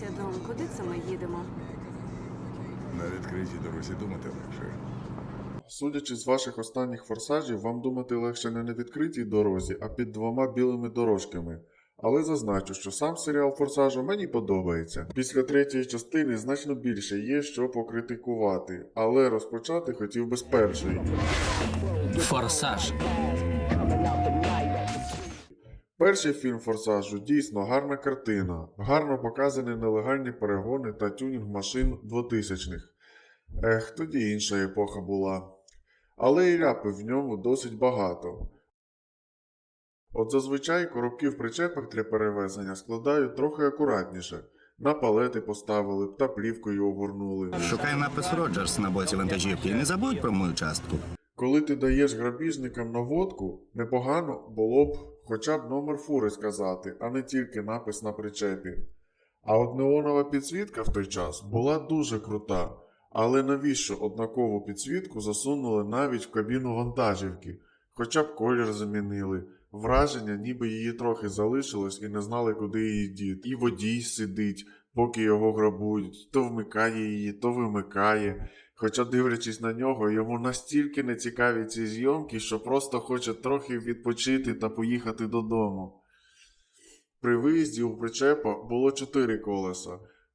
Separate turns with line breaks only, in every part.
Зізнайся, Дом, куди це ми їдемо?
На відкритій дорозі думати легше.
Судячи з ваших останніх форсажів, вам думати легше не на відкритій дорозі, а під двома білими дорожками. Але зазначу, що сам серіал Форсажу мені подобається. Після третьої частини значно більше є що покритикувати, але розпочати хотів би з першої.
Форсаж.
Перший фільм Форсажу дійсно гарна картина, гарно показані нелегальні перегони та тюнінг машин 2000-х. Ех, тоді інша епоха була. Але і ляпи в ньому досить багато. От зазвичай коробки в причепах для перевезення складають трохи акуратніше. На палети поставили та плівкою огорнули.
Шукай напис Роджерс на боці вантажівки і не забудь про мою частку.
Коли ти даєш грабіжникам наводку, непогано було б хоча б номер фури сказати, а не тільки напис на причепі. А от неонова підсвітка в той час була дуже крута. Але навіщо однакову підсвітку засунули навіть в кабіну вантажівки, хоча б колір замінили. Враження, ніби її трохи залишилось і не знали, куди її діти. І водій сидить, поки його грабують, то вмикає її, то вимикає. Хоча, дивлячись на нього, йому настільки не цікаві ці зйомки, що просто хоче трохи відпочити та поїхати додому. При виїзді у причепа було чотири колеса.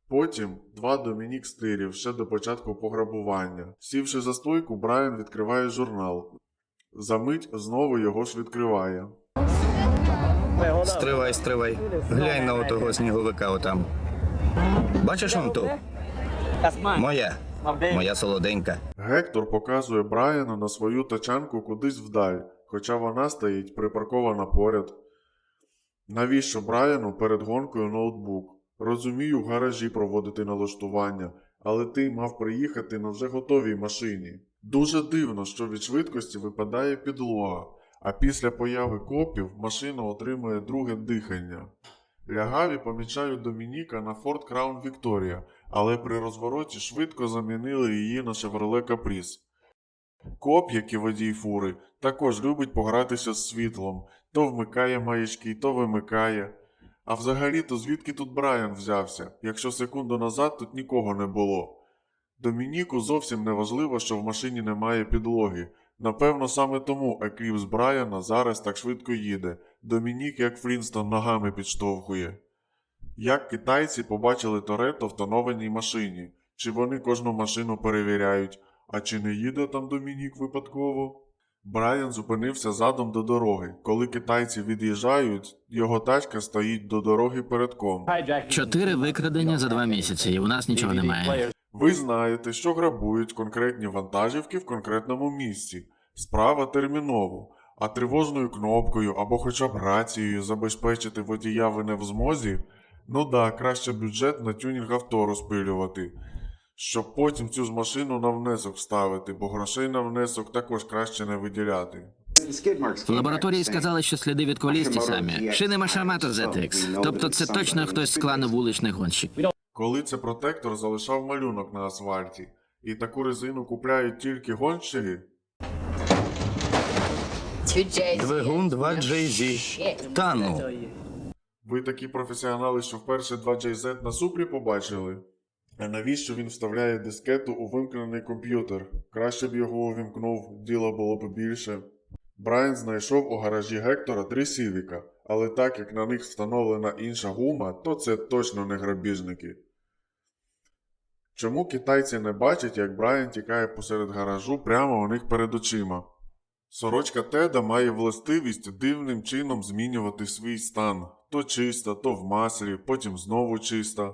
Потім два Домінік стирів ще до початку пограбування. Сівши за стойку, Брайан відкриває журнал. Замить знову його ж відкриває.
Стривай, стривай. Глянь на отого сніговика отам. Бачиш он ту? Моя. Моя солоденька.
Гектор показує Брайана на свою тачанку кудись вдаль, хоча вона стоїть припаркована поряд. Навіщо Брайану перед гонкою ноутбук? Розумію, в гаражі проводити налаштування, але ти мав приїхати на вже готовій машині. Дуже дивно, що від швидкості випадає підлога, а після появи копів машина отримує друге дихання. Лягаві помічають Домініка на Ford Crown Victoria, але при розвороті швидко замінили її на Chevrolet Caprice. Коп, як і водій фури, також любить погратися з світлом, то вмикає маячки, то вимикає. А взагалі-то звідки тут Брайан взявся, якщо секунду назад тут нікого не було? Домініку зовсім не важливо, що в машині немає підлоги. Напевно, саме тому Екліпс Брайана зараз так швидко їде. Домінік, як Флінстон, ногами підштовхує. Як китайці побачили Торетто в тонованій машині? Чи вони кожну машину перевіряють? А чи не їде там Домінік випадково? Брайан зупинився задом до дороги. Коли китайці від'їжджають, його тачка стоїть до дороги передком.
Чотири викрадення за два місяці, і у нас нічого немає.
Ви знаєте, що грабують конкретні вантажівки в конкретному місці. Справа терміново, а тривожною кнопкою або хоча б рацією забезпечити водія ви не в змозі. Ну да, краще бюджет на тюнінг авто розпилювати, щоб потім цю ж машину на внесок ставити, бо грошей на внесок також краще не виділяти.
В лабораторії сказали, що сліди від коліс ті самі. Шини Машамато ZX. Тобто це точно хтось з клану вуличних гонщиків.
Коли це протектор залишав малюнок на асфальті, і таку резину купляють тільки гонщики,
Двигун 2 JZ. Та ну.
Ви такі професіонали, що вперше 2JZ на супрі побачили? А навіщо він вставляє дискету у вимкнений комп'ютер? Краще б його увімкнув, діла було б більше. Брайан знайшов у гаражі Гектора три Сівіка, але так як на них встановлена інша гума, то це точно не грабіжники. Чому китайці не бачать, як Брайан тікає посеред гаражу прямо у них перед очима? Сорочка Теда має властивість дивним чином змінювати свій стан. То чиста, то в маслі, потім знову чиста.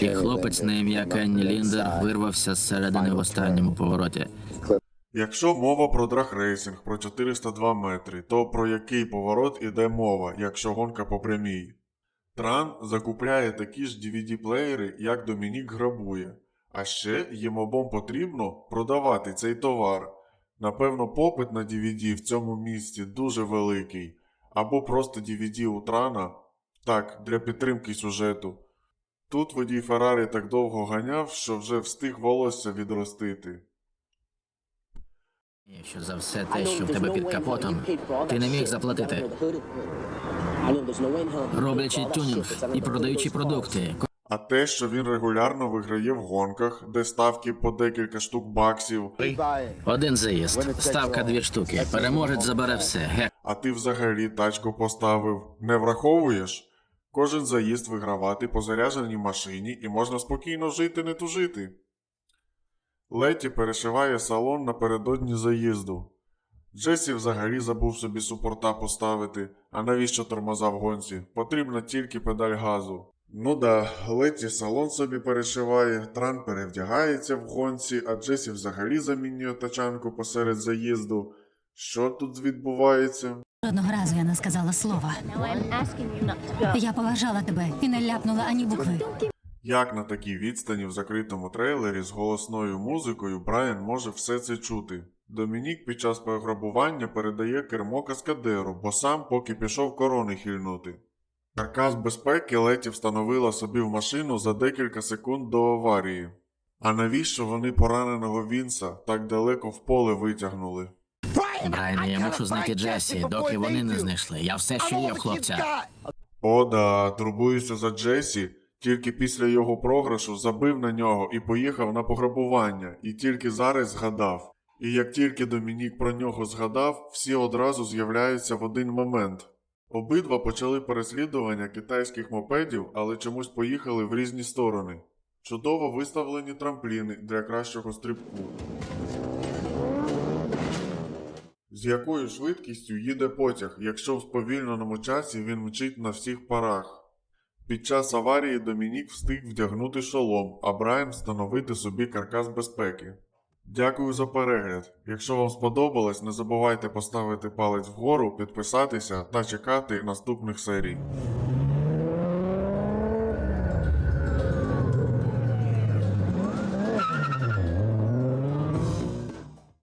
І хлопець на ім'я Кенні Ліндер вирвався зсередини в останньому повороті.
Якщо мова про драгрейсинг про 402 метри, то про який поворот іде мова, якщо гонка по прямій? Тран закупляє такі ж DVD-плеєри, як Домінік грабує. А ще їм обом потрібно продавати цей товар. Напевно, попит на DVD в цьому місці дуже великий. Або просто DVD у Трана. Так, для підтримки сюжету. Тут водій Феррарі так довго ганяв, що вже встиг волосся відростити.
Що за все те, що в тебе під капотом, ти не міг заплатити. роблячи тюнінг і продаючи продукти.
А те, що він регулярно виграє в гонках, де ставки по декілька штук баксів,
Один заїзд, ставка дві штуки. Переможець забере все.
А ти взагалі тачку поставив, не враховуєш? Кожен заїзд вигравати по зарядженій машині і можна спокійно жити, не тужити. Леті перешиває салон напередодні заїзду. Джесі взагалі забув собі супорта поставити, а навіщо тормоза в гонці? Потрібна тільки педаль газу. Ну да, Леті салон собі перешиває, Тран перевдягається в гонці, а Джесі взагалі замінює тачанку посеред заїзду. Що тут відбувається?
Жодного разу я не сказала слова. Я поважала тебе і не ляпнула ані букви.
Як на такій відстані в закритому трейлері з голосною музикою Брайан може все це чути? Домінік під час пограбування передає кермо каскадеру, бо сам поки пішов корони хильнути. Каркас безпеки Леті встановила собі в машину за декілька секунд до аварії. А навіщо вони пораненого Вінса так далеко в поле витягнули?
Брайане, я мушу знайти Джесі, доки вони не знайшли. Я все ще є в хлопця.
О, да, турбуюся за Джесі. Тільки після його програшу забив на нього і поїхав на пограбування, і тільки зараз згадав. І як тільки Домінік про нього згадав, всі одразу з'являються в один момент. Обидва почали переслідування китайських мопедів, але чомусь поїхали в різні сторони. Чудово виставлені трампліни для кращого стрибку. З якою швидкістю їде потяг, якщо в сповільненому часі він мчить на всіх парах? Під час аварії Домінік встиг вдягнути шолом, а Брайан встановити собі каркас безпеки. Дякую за перегляд. Якщо вам сподобалось, не забувайте поставити палець вгору, підписатися та чекати наступних серій.